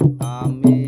আমি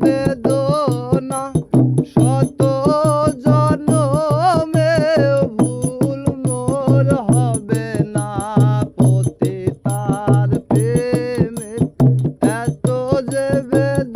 বেদনা শত জনমে ভুল মোর হবে না পতি তার প্রেমের এত যে বেদনা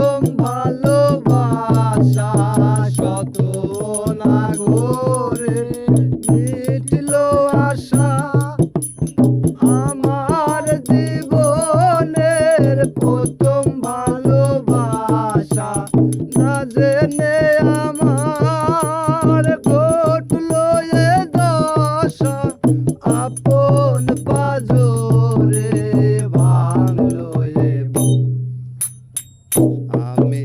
জেনে আমার ঘটলো এ দশা আপন পাজরে ভাঙলো এ। আমি